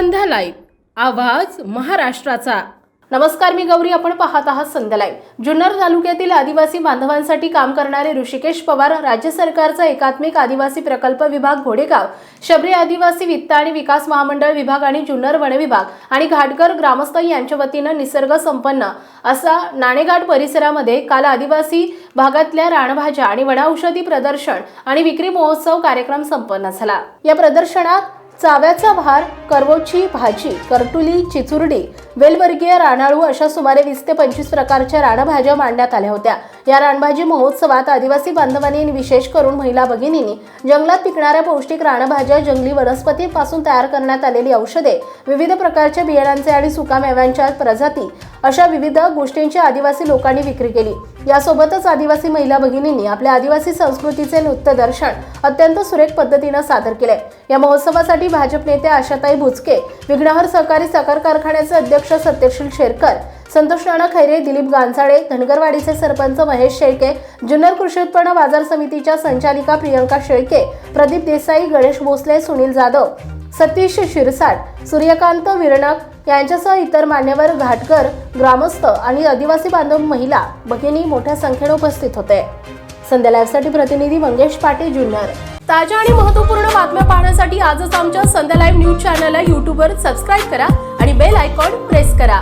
संध्या live आवाज महाराष्ट्राचा. नमस्कार मी गौरी. आपण पाहत आहात संध्या लाईव्ह. जुन्नर तालुक्यातील आदिवासी बांधवांसाठी काम करणारे ऋषिकेश पवार राज्य सरकारचा एकात्मिक आदिवासी प्रकल्प विभाग घोडेगाव शबरी आदिवासी वित्त आणि विकास महामंडळ विभाग आणि जुन्नर वन विभाग आणि घाटकर ग्रामस्थ यांच्या वतीनं निसर्ग संपन्न असा नाणेघाट परिसरामध्ये काल आदिवासी भागातल्या रानभाज्या आणि वनौषधी प्रदर्शन आणि विक्री महोत्सव कार्यक्रम संपन्न झाला. या प्रदर्शनात चाव्याचा भार करवोची भाजी करटुली चिचुरडी वेलवर्गीय राणाळू अशा सुमारे वीस ते पंचवीस प्रकारच्या रानभाज्या मांडण्यात आल्या होत्या. या रानभाजी महोत्सवात आदिवासी बांधवांनी विशेष करून महिला भगिनींनी जंगलात पिकणाऱ्या पौष्टिक रानभाज्या जंगली वनस्पतींपासून तयार करण्यात आलेली औषधे विविध प्रकारच्या बियाणांचे आणि सुकामेव्यांच्या प्रजाती अशा विविध गोष्टींची आदिवासी लोकांनी विक्री केली. यासोबतच आदिवासी महिला भगिनींनी आपल्या आदिवासी संस्कृतीचे नृत्य दर्शन अत्यंत सुरेख पद्धतीनं सादर केले या महोत्सवासाठी भाजप नेते आशाताई भुजके विघ्नहर सहकारी साखर कारखान्याचे अध्यक्ष सत्यशील शेरकर संतोष राणा खैरे दिलीप गांजाळे धनगरवाडीचे सरपंच महेश शेळके जुन्नर कृषी उत्पन्न बाजार समितीच्या संचालिका प्रियंका शेळके प्रदीप देसाई गणेश भोसले सुनील जाधव सतीश शिरसाट सूर्यकांत विरणक यांच्यासह इतर मान्यवर घाटकर ग्रामस्थ आणि आदिवासी बांधव महिला भगिनी मोठ्या संख्येने उपस्थित होते. संध्या लाईव्हसाठी प्रतिनिधी मंगेश पाटील जुन्नर ताज्या आणि महत्त्वपूर्ण बातम्या पाहण्यासाठी आजच आमच्या संध्या लाईव्ह न्यूज चॅनलला यूट्यूबवर सबस्क्राईब करा आणि बेल आयकॉन प्रेस करा.